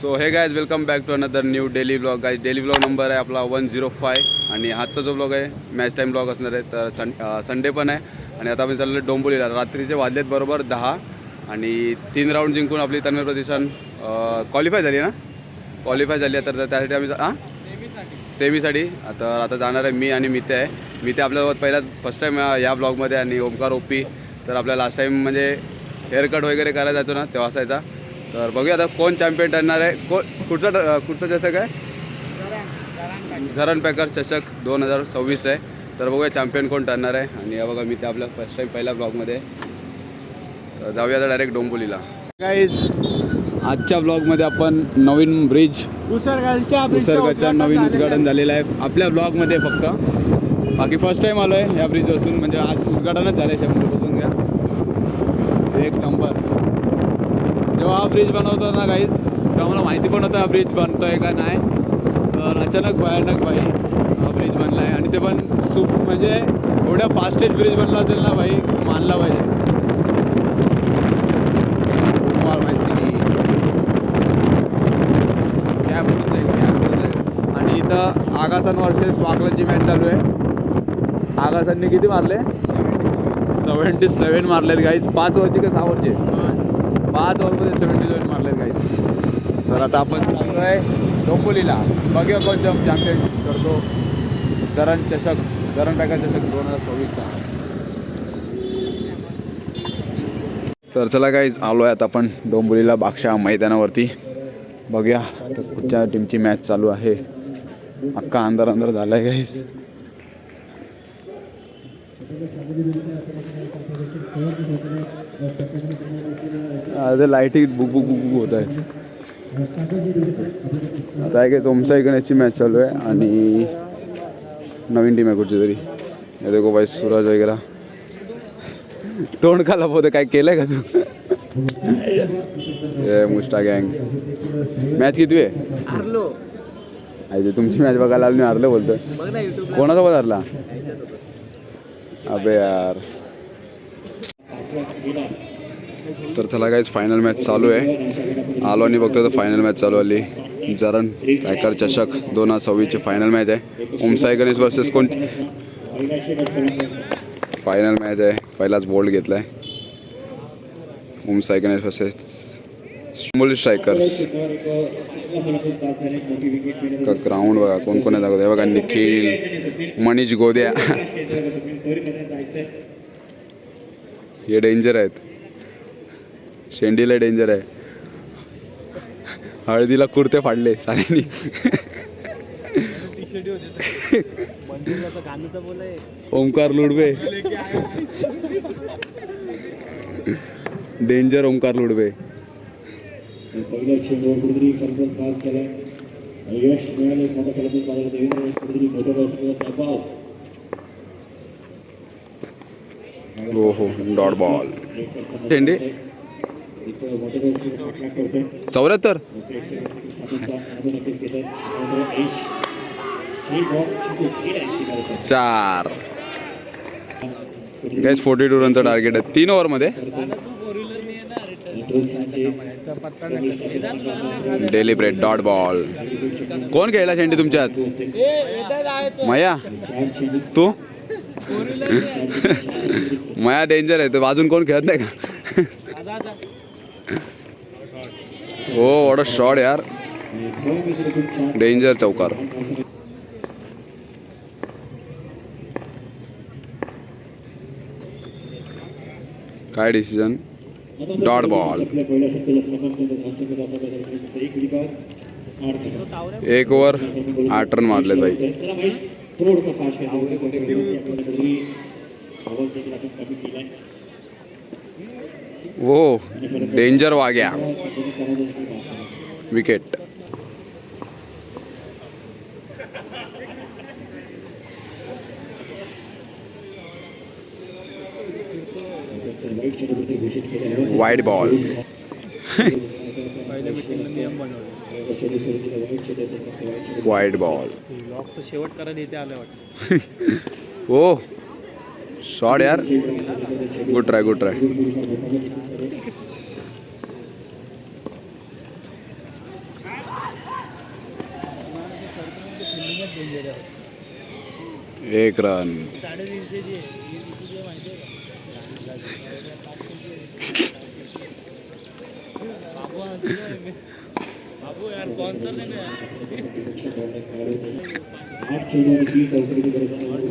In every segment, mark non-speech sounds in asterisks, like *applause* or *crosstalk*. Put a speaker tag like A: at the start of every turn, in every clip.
A: So hey guys welcome back to another new daily blog guy daily blog number आहे आपला one zero five आणि आजचा जो blog आहे मॅच टाईम ब्लॉग असणार आहे तर सं संडे पण आहे. आणि आता आपण चाललो डोंबोलीला रात्रीचे वाजलेत बरोबर दहा आणि तीन राऊंड जिंकून आपली तन्मय प्रतिष्ठान क्वालिफाय झाली ना? क्वालिफाय झाली आहे तर त्यासाठी आम्ही हां? सेमीसाठी आता आता जाणार आहे मी आणि मिते आहे. मिते आपल्यासोबत पहिला फर्स्ट टाईम या ब्लॉगमध्ये आणि ओमकार ओपी तर आपल्या लास्ट टाईम म्हणजे हेअरकट वगैरे करायला जातो ना तेव्हा असायचा. तर बघूया आता कोण चॅम्पियन ठरणार आहे. को कुठचा कुठचं चषक आहे? झरण पॅकर चषक दोन हजार सव्वीस आहे. तर बघूया चॅम्पियन कोण ठरणार आहे. आणि बघा मी ते आपल्या फर्स्ट टाईम पहिल्या ब्लॉगमध्ये. तर जाऊया आता डायरेक्ट डोंबोलीला गाईज आजच्या ब्लॉगमध्ये आपण नवीन ब्रिज
B: उसरगाच्या
A: निसर्गाचं नवीन उद्घाटन झालेलं आहे. आपल्या ब्लॉगमध्ये फक्त बाकी फर्स्ट टाईम आलो आहे या ब्रिज बसून म्हणजे आज उद्घाटनच झालं आहे शंभर बसून घ्या एक नंबर हा ब्रिज बनवतो ना काहीच तेव्हा मला माहिती पण होतं हा ब्रिज बनतोय का नाही? तर अचानक भयानक भाई हा ब्रिज बनला आहे आणि ते पण सुप म्हणजे एवढ्या फास्टेस्ट ब्रिज बनला असेल ना भाई मानला पाहिजे. आगासन वर्सेस वाकलनची मॅच चालू आहे. आगासांनी किती मारले? सेवन्टी सेवन मारलेत गाईज पाच ओव्हरचे का सहा ओव्हरचे पाच ओव्हरमध्ये सेवन्टी सेवन मारले काहीच तर आता आपण चाललो आहे डोंबोलीला बघूया कोण चॅम्पियनशिप करतो. चरण चषक चरण टाका चषक दोन हजार सव्वीसचा. तर चला काहीच आलो आहे आता आपण डोंबोलीला बागशा मैदानावरती. बघूया तर कुठच्या टीमची मॅच चालू आहे. अख्खा अंधार अंधार झाला आहे काहीच लाईटिंग बुक बुक बुक बुक होत आहे. आता आहे काय सोमसाई गणेशची मॅच चालू आहे आणि नवीन टीम आहे कुठची तरी. हे देखो भाई सूरज वगैरे. तोंड का लपवते काय केलंय का तू? मुस्टा गँग मॅच किती आहे?
B: हारलो.
A: तुमची मॅच बघायला आलो हरलं बोलतोय.
B: युट्यूब
A: कोणासोबत हरला? अबे यार तर चला काहीच फायनल मॅच चालू आहे. आलो आणि बघतो तर फायनल मॅच चालू आली जरण पॅकर चषक दोन हजार सव्वीसची फायनल मॅच आहे. ओमसाई गणेश वर्सेस कोण? फायनल मॅच आहे. पहिलाच बोल्ड घेतला आहे ओमसाई गणेश वर्सेस मुली स्ट्रायकर्स का ग्राउंड बघा कोण कोण आहे दाखवत बघा निखिल मनीष गोद्या. हे डेंजर आहेत. शेंडीला डेंजर आहे. हळदीला कुर्ते फाडले साऱ्यांनी
B: ओंकार
A: ओमकार लुडबे. डेंजर ओमकार लुडबे.
C: पहिल्या चेंडूवर कुठेतरी कंट्रोल पास केला यश मिळाले मोठ्या खेळाडू चालू देवेंद्र यश कुठेतरी मोठ्या बॉलचा दबाव
A: हो हो डॉट बॉल. चौऱ्याहत्तर. चार. गॅस फोर्टी टू रनचं टार्गेट आहे. तीन ओव्हरमध्ये डेलिब्रेट डॉट बॉल कोण खेळला शेंडी तुमच्यात? मया? तू? मया डेंजर आहे. तर अजून कोण खेळत नाही का? हो वॉट शॉट यार. डेंजर चौकार. काय डिसिजन डॉट बॉल
C: आपल्या पहिल्या षटकाला एक विकेट आठ
A: एक ओव्हर आठ रन मारले भाई
C: चला भाई थोडंसं फास्ट आहे वाईट
A: बॉल
C: वाईट
A: बॉल
B: शेवट करायला आलं
A: शॉट *laughs* यार. गुड ट्राय गुड ट्राय एक रन
B: साडेतीनशे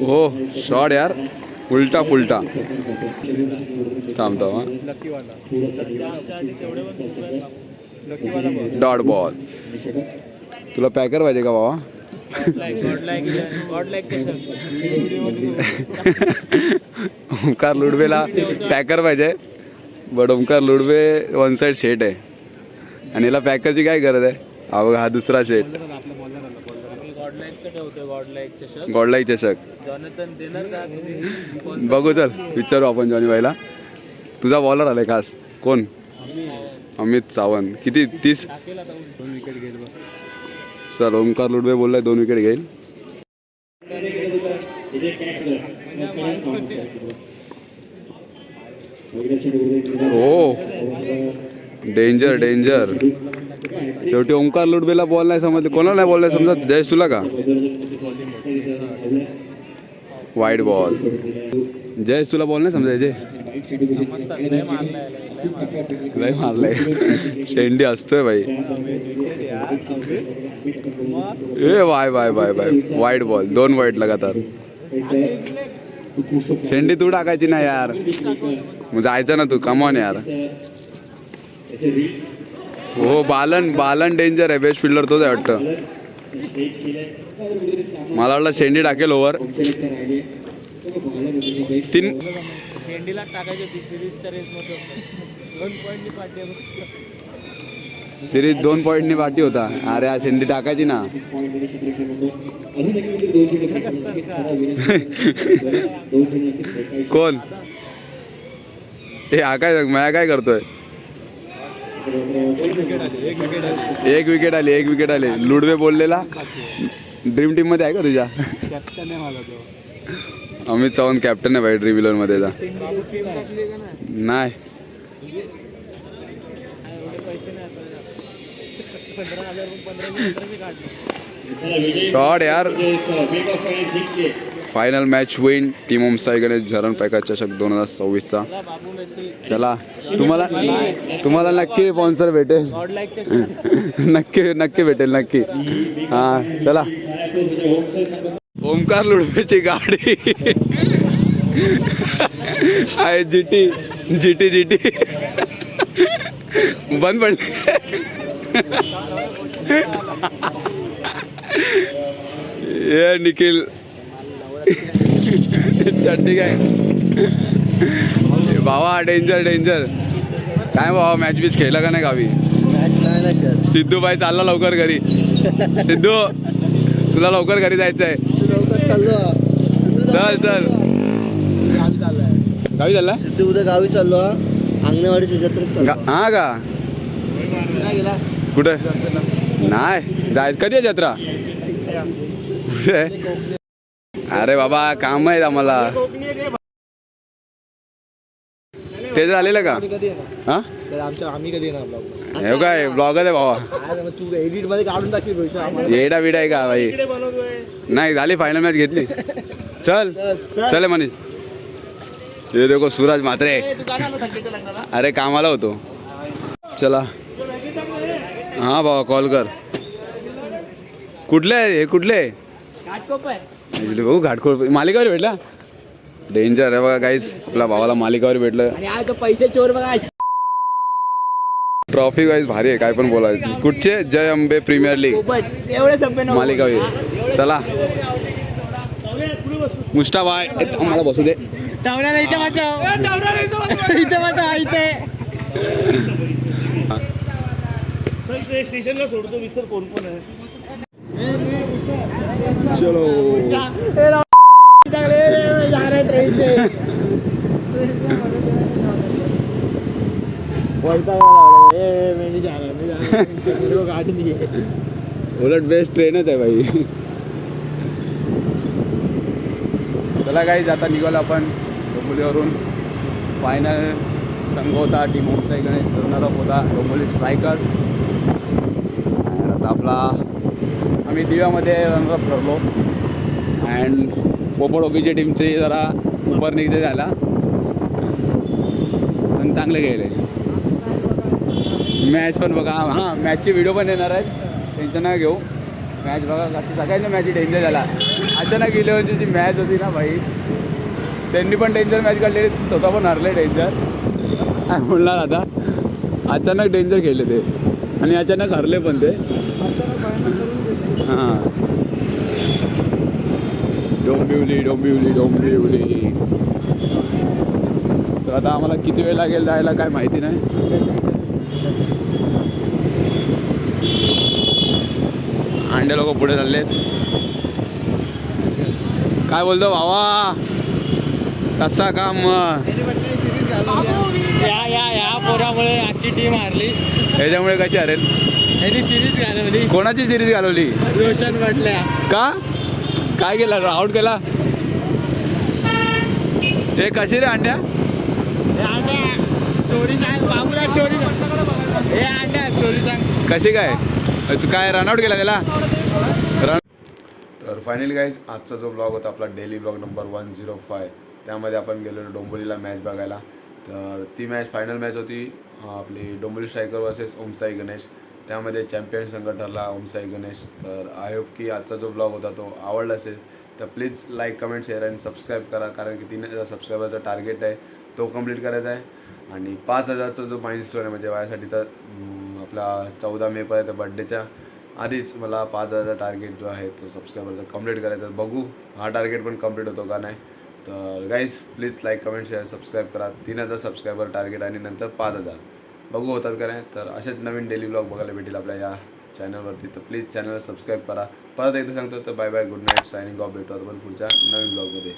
B: हो
A: शॉट यार. उलटा फुलटा. थांबतो डॉट बॉल तुला पॅकर पाहिजे का बाबा? ओंकार लुडवेला पॅकर पाहिजे. But Omkar Ludwe one side शेट आहे. आणि याला पॅकरची काय गरज आहे? हा बघा हा दुसरा शेट
B: गॉड चषक
A: गॉडलाई चषक बघू चल विचारू आपण जॉनी भाईला. तुझा बॉलर आलाय खास. कोण? अमित सावंत. किती? तीस?
B: विकेट सर
A: ओमकार ओंकार लुडवे बोललाय दोन विकेट घेईल. हो. डेंजर डेंजर शेवटी ओंकार लुडबेला बॉल नाही समजले. कोणाला नाही बॉल नाही जयश जयेश तुला का? वाईट बॉल जयेश तुला बॉल नाही समजायचे?
B: लय मारलाय मारलंय
A: शेंडी असतोय भाई ए bye bye bye bye wide ball दोन वाईट लगातार. शेंडी तू टाकायची ना यार. मग जायचं ना तू. कमॉन यार. हो बालन बालन डेंजर आहे. बेस्ट फिल्डर तोच आहे वाटतं. मला वाटलं शेंडी टाकेल ओव्हर तीन
B: भेंडीला टाकायची सिरीजच्या रेसमध्ये दोन पॉईंटनी पाठी
A: सिरीज दोन पॉईंटनी पाठी होता. अरे हा शेंडी टाकायची ना. *laughs* कोण? ए हा काय माया काय करतोय? एक विकेट आली एक विकेट आली. लुडवे बोललेला. ड्रीम टीममध्ये आहे का तुझ्या? अमित चव्हाण कॅप्टन आहे भाई ड्रीममध्ये जा.
B: नाही.
A: शॉट यार. Final match win team Om Sai Ganesh झरण पॅका चषक दोन हजार सव्वीसचा.
B: चला.
A: चला तुम्हाला तुम्हाला नक्की स्पॉन्सर भेटेल. *laughs* नक्की नक्की भेटेल नक्की. हा चला. ओमकार लुडवेची गाडी. आहे G T G T G T बंद पडली ये निखिल. चड्डी काय? भावा डेंजर डेंजर काय भावा मॅच बीच खेळला का नाही गावी? सिद्धू भाई चालला लवकर घरी. सिद्धू तुला लवकर घरी जायचं आहे चल चल. गावी चालला?
D: उद्या गावी चाललो. अंगणवाडीच्या जत्रेत चाललो.
A: गा- हा का? कुठे? नाही. जाय कधी आहे जत्रा? अरे बाबा काम आहेत आम्हाला. ते झालेलं का? हा?
D: आम्ही कधी येणार ब्लॉग
A: हे काय ब्लॉगच आहे भावा
D: तू एडिटमध्ये काढून टाकशील
A: येडा बिडा आहे का भाई? नाही झाली फायनल मॅच घेतली. चल. *laughs* चल मनीष. ये देखो सूरज म्हात्रे अरे कामाला होतो. चला. हा भावा कॉल कर. कुठले आहे? हे कुठले? बघू घाटकोळ मालिकावर भेटला? डेंजर आहे बघा काहीच आपल्या भावाला मालिकावर भेटलं.
D: आणि आज तो पैसे चोर बघा.
A: ट्रॉफी वाईज भारी आहे काय पण बोलायचं कुठचे? जय अंबे प्रीमियर लीग मालिकावीर चला. मुष्टाबाय मला बसू दे. *laughs*
B: स्टेशनला सोडतो विचार कोण कोण आहे.
A: चलो. उलट बेस्ट ट्रेनच आहे भाई. चला काही आता निघालो आपण डोंबोलीवरून फायनल संघ होता टीम होमसाई गणेश सरणारा होता डोंबोली स्ट्रायकर्स आता आपला आम्ही दिव्यामध्ये रनरअप ठरलो. अँड पोपोडोकीच्या टीमचे जरा उपर निघते झाला पण चांगलं गेले. मॅच पण बघा. हां मॅचचे व्हिडिओ पण येणार आहेत. टेन्शन नाही घेऊ. मॅच बघा कसं सगळ्यांच्या मॅच डेंजर झाला. अचानक इलेव्हनची जी मॅच होती ना भाई त्यांनी पण डेंजर मॅच काढलेली. स्वतः पण हरले डेंजर काय म्हणणार आता? अचानक डेंजर खेळले ते. आणि अचानक हरले पण ते. हां. डोंबिवली डोंबिवली डोंबिवली. तर आता आम्हाला किती वेळ लागेल जायला काय माहिती नाही. अंडे लोक पुढे चाललेत. काय बोलतो भावा? कसा काम?
B: या या या पोरामुळे आजची टीम हारली.
A: ह्याच्यामुळे कशी हरेल?
B: सिरीज घालवली.
A: कोणाची सिरीज घालवली?
B: रोशन म्हटल्या
A: का? काय केला? आउट केला? हे कशी रे अंड्या?
B: स्टोरी सांग. बाबूला स्टोरी हे अंड्या स्टोरी सांग.
A: कशी काय? तू काय रनआउट केला त्याला? रन तर फायनली गाईज आजचा जो ब्लॉग होता आपला daily blog number one zero five त्यामध्ये आपण गेलेलो डोंबिवलीला मॅच बघायला. तर ती मॅच फायनल मॅच होती आपली डोंबिवली स्ट्रायकर वर्सेस ओमसाई गणेश. त्यामध्ये चॅम्पियन संघ ठरला ओमसाई गणेश. तर आय होप की आजचा जो ब्लॉग होता तो आवडला असेल तर प्लीज लाईक कमेंट शेअर आणि सबस्क्राईब करा. कारण की तीन हजार सबस्क्रायबरचा टार्गेट आहे तो कंप्लीट करायचा आहे. आणि पाच हजारचा जो माइंड स्टोन आहे म्हणजे माझ्यासाठी तर आपला चौदा मेपर्यंत बड्डेच्या आधीच मला पाच हजारचा टार्गेट जो आहे तो सबस्क्रायबरचा कंप्लीट करायचा बघू हा टार्गेट पण कंप्लीट होतो का नाही. तर guys please like comment share subscribe करा. तीन हजार सबस्क्रायबर टार्गेट आणि नंतर पाच हजार. बघू होतात का नाही. तर असेच नवीन डेली ब्लॉग बघायला भेटेल आपल्या या चॅनलवरती तर प्लीज चॅनल सबस्क्राईब करा. परत एकदा सांगतो तर bye bye good night signing off भेटू आपण पुढच्या नवीन ब्लॉगमध्ये